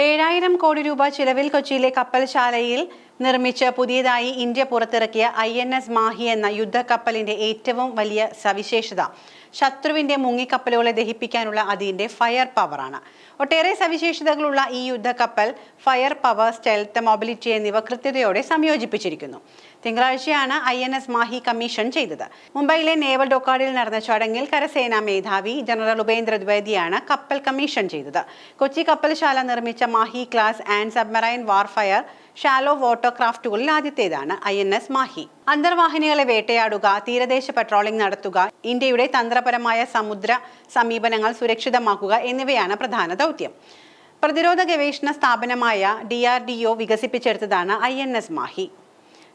ഏഴായിരം കോടി രൂപ ചിലവിൽ കൊച്ചിയിലെ കപ്പൽശാലയിൽ നിർമ്മിച്ച് പുതിയതായി ഇന്ത്യ പുറത്തിറക്കിയ ഐ എൻ എസ് മാഹി എന്ന യുദ്ധക്കപ്പലിന്റെ ഏറ്റവും വലിയ സവിശേഷത. ശത്രുവിന്റെ മുങ്ങിക്കപ്പലുകളെ ദഹിപ്പിക്കാനുള്ള അതിന്റെ ഫയർ പവറാണ് ഒട്ടേറെ സവിശേഷതകളുള്ള ഈ യുദ്ധക്കപ്പൽ ഫയർ പവർ സ്റ്റെൽത്ത് മൊബിലിറ്റി എന്നിവ കൃത്യതയോടെ സംയോജിപ്പിച്ചിരിക്കുന്നു. തിങ്കളാഴ്ചയാണ് I N S Mahe commission ചെയ്തത്. മുംബൈയിലെ നേവൽ ഡോക്കാർഡിൽ നടന്ന ചടങ്ങിൽ കരസേനാ മേധാവി ജനറൽ ഉപേന്ദ്ര ദ്വിവേദിയാണ് കപ്പൽ കമ്മീഷൻ ചെയ്തത്. കൊച്ചി കപ്പൽശാല നിർമ്മിച്ച Mahe class and submarine warfare shallow water ക്രാഫ്റ്റുകളിൽ ആദ്യത്തേതാണ് ഐ എൻ എസ് മാഹി. അന്തർവാഹിനികളെ വേട്ടയാടുക തീരദേശ പട്രോളിംഗ് നടത്തുക ഇന്ത്യയുടെ തന്ത്രപരമായ സമുദ്ര സമീപനങ്ങൾ സുരക്ഷിതമാക്കുക എന്നിവയാണ് പ്രധാന ദൗത്യം. പ്രതിരോധ ഗവേഷണ സ്ഥാപനമായ ഡി ആർ ഡി ഒ വികസിപ്പിച്ചെടുത്തതാണ് ഐ എൻ എസ് മാഹി.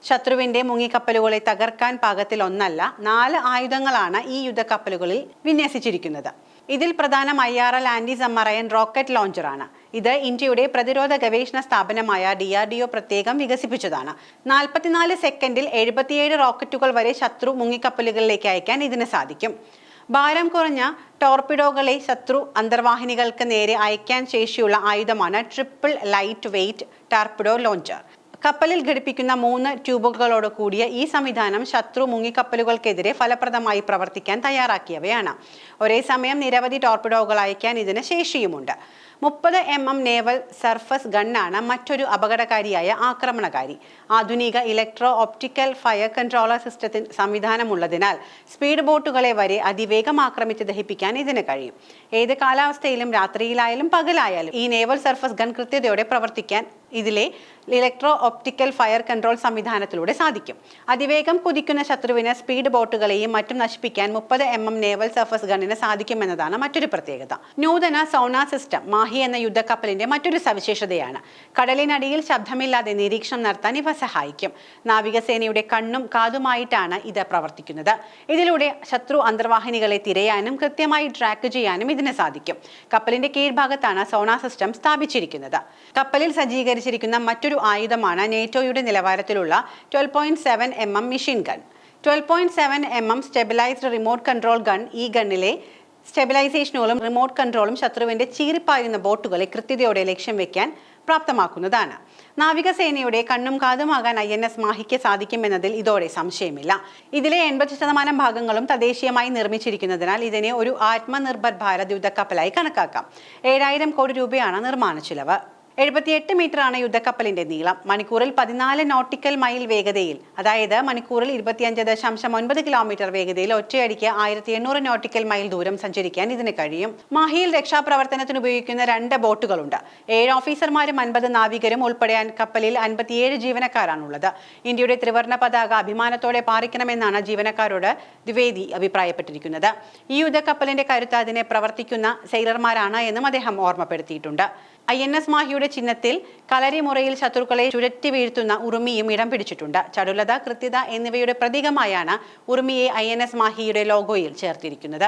ശത്രുവിന്റെ മുങ്ങിക്കപ്പലുകളെ തകർക്കാൻ പാകത്തിൽ ഒന്നല്ല നാല് ആയുധങ്ങളാണ് ഈ യുദ്ധക്കപ്പലുകളിൽ വിന്യസിച്ചിരിക്കുന്നത്. ഇതിൽ പ്രധാനം I R L anti submarine rocket ലോഞ്ചറാണ്. ഇത് ഇന്ത്യയുടെ പ്രതിരോധ ഗവേഷണ സ്ഥാപനമായ ഡി ആർ ഡി ഒ പ്രത്യേകം വികസിപ്പിച്ചതാണ്. നാൽപ്പത്തിനാല് സെക്കൻഡിൽ എഴുപത്തിയേഴ് റോക്കറ്റുകൾ വരെ ശത്രു മുങ്ങിക്കപ്പലുകളിലേക്ക് അയക്കാൻ ഇതിന് സാധിക്കും. ഭാരം കുറഞ്ഞ ടോർപിഡോകളെ ശത്രു അന്തർവാഹിനികൾക്ക് നേരെ അയക്കാൻ ശേഷിയുള്ള ആയുധമാണ് triple light weight torpedo launcher. കപ്പലിൽ ഘടിപ്പിക്കുന്ന മൂന്ന് ട്യൂബുകളോട് കൂടിയ ഈ സംവിധാനം ശത്രു മുങ്ങിക്കപ്പലുകൾക്കെതിരെ ഫലപ്രദമായി പ്രവർത്തിക്കാൻ തയ്യാറാക്കിയവയാണ്. ഒരേ സമയം നിരവധി ടോർപിഡോകൾ അയക്കാൻ ഇതിന് ശേഷിയുമുണ്ട്. മുപ്പത് എം എം നേവൽ സർഫസ് ഗണ്ണാണ് മറ്റൊരു അപകടകാരിയായ ആക്രമണകാരി. ആധുനിക ഇലക്ട്രോ ഒപ്റ്റിക്കൽ ഫയർ കൺട്രോളർ സിസ്റ്റത്തിന് സംവിധാനമുള്ളതിനാൽ സ്പീഡ് ബോട്ടുകളെ വരെ അതിവേഗം ആക്രമിച്ച് ദഹിപ്പിക്കാൻ ഇതിന് കഴിയും. ഏത് കാലാവസ്ഥയിലും രാത്രിയിലായാലും പകലായാലും ഈ നേവൽ സർഫസ് ഗൺ കൃത്യതയോടെ പ്രവർത്തിക്കാൻ ഇതിലെ ഇലക്ട്രോ ഒപ്റ്റിക്കൽ ഫയർ കൺട്രോൾ സംവിധാനത്തിലൂടെ സാധിക്കും. അതിവേഗം കുതിക്കുന്ന ശത്രുവിനെ സ്പീഡ് ബോട്ടുകളെയും മറ്റും നശിപ്പിക്കാൻ മുപ്പത് എം എം നേവൽ സർഫസ് ഗണ്ണിന് സാധിക്കുമെന്നതാണ് മറ്റൊരു പ്രത്യേകത. നൂതന സോണ സിസ്റ്റം മാഹി എന്ന യുദ്ധക്കപ്പലിന്റെ മറ്റൊരു സവിശേഷതയാണ്. കടലിനടിയിൽ ശബ്ദമില്ലാതെ നിരീക്ഷണം നടത്താൻ ഇവ സഹായിക്കും. നാവികസേനയുടെ കണ്ണും കാതുമായിട്ടാണ് ഇത് പ്രവർത്തിക്കുന്നത്. ഇതിലൂടെ ശത്രു അന്തർവാഹിനികളെ തിരയാനും കൃത്യമായി ട്രാക്ക് ചെയ്യാനും ഇതിന് സാധിക്കും. കപ്പലിന്റെ കീഴ്ഭാഗത്താണ് സോണ സിസ്റ്റം സ്ഥാപിച്ചിരിക്കുന്നത്. കപ്പലിൽ സജ്ജീകരിച്ചിരിക്കുന്ന മറ്റൊരു ആയുധമാണ് നേറ്റോയുടെ നിലവാരത്തിലുള്ള twelve point seven M M machine gun twelve point seven M M stabilised remote control gun ഈ ഗണ്ണിലെ സ്റ്റെബിലൈസേഷനുകളും റിമോട്ട് കൺട്രോളും ശത്രുവിന്റെ ചീറിപ്പായുന്ന ബോട്ടുകളെ കൃത്യതയോടെ ലക്ഷ്യം വെക്കാൻ പ്രാപ്തമാക്കുന്നതാണ്. നാവികസേനയുടെ കണ്ണും കാതുമാകാൻ ഐ എൻ എസ് മാഹിക്ക് സാധിക്കുമെന്നതിൽ ഇതോടെ സംശയമില്ല. ഇതിലെ എൺപത് ശതമാനം ഭാഗങ്ങളും തദ്ദേശീയമായി നിർമ്മിച്ചിരിക്കുന്നതിനാൽ ഇതിനെ ഒരു ആത്മനിർഭർ ഭാരത് യുദ്ധക്കപ്പലായി കണക്കാക്കാം. ഏഴായിരം കോടി രൂപയാണ് നിർമ്മാണ ചിലവ്. എഴുപത്തിയെട്ട് മീറ്ററാണ് യുദ്ധക്കപ്പലിന്റെ നീളം. മണിക്കൂറിൽ പതിനാല് നോട്ടിക്കൽ മൈൽ വേഗതയിൽ അതായത് മണിക്കൂറിൽ ഇരുപത്തിയഞ്ച് ദശാംശം ഒൻപത് കിലോമീറ്റർ വേഗതയിൽ ഒറ്റയടിക്ക് ആയിരത്തി എണ്ണൂറ് നോട്ടിക്കൽ മൈൽ ദൂരം സഞ്ചരിക്കാൻ ഇതിന് കഴിയും. മാഹിയിൽ രക്ഷാപ്രവർത്തനത്തിന് ഉപയോഗിക്കുന്ന രണ്ട് ബോട്ടുകളുണ്ട്. ഏഴ് ഓഫീസർമാരും അൻപത് നാവികരും ഉൾപ്പെടെ കപ്പലിൽ അൻപത്തിയേഴ് ജീവനക്കാരാണുള്ളത്. ഇന്ത്യയുടെ ത്രിവർണ പതാക അഭിമാനത്തോടെ പാറിക്കണമെന്നാണ് ജീവനക്കാരോട് ദ്വിവേദി അഭിപ്രായപ്പെട്ടിരിക്കുന്നത്. ഈ യുദ്ധക്കപ്പലിന്റെ കരുത്ത് അതിനെ പ്രവർത്തിക്കുന്ന സെയിലർമാരാണ് എന്നും അദ്ദേഹം ഓർമ്മപ്പെടുത്തിയിട്ടുണ്ട്. ഐ എൻ എസ് മാഹിയുടെ ചിഹ്നത്തിൽ കലരിമുറയിൽ ശത്രുക്കളെ ചുരറ്റി വീഴ്ത്തുന്ന ഉറുമിയും ഇടം പിടിച്ചിട്ടുണ്ട്. ചടുലത കൃത്യത എന്നിവയുടെ പ്രതീകമായാണ് ഉറുമിയെ ഐ എൻ എസ് മാഹിയുടെ ലോഗോയിൽ ചേർത്തിരിക്കുന്നത്.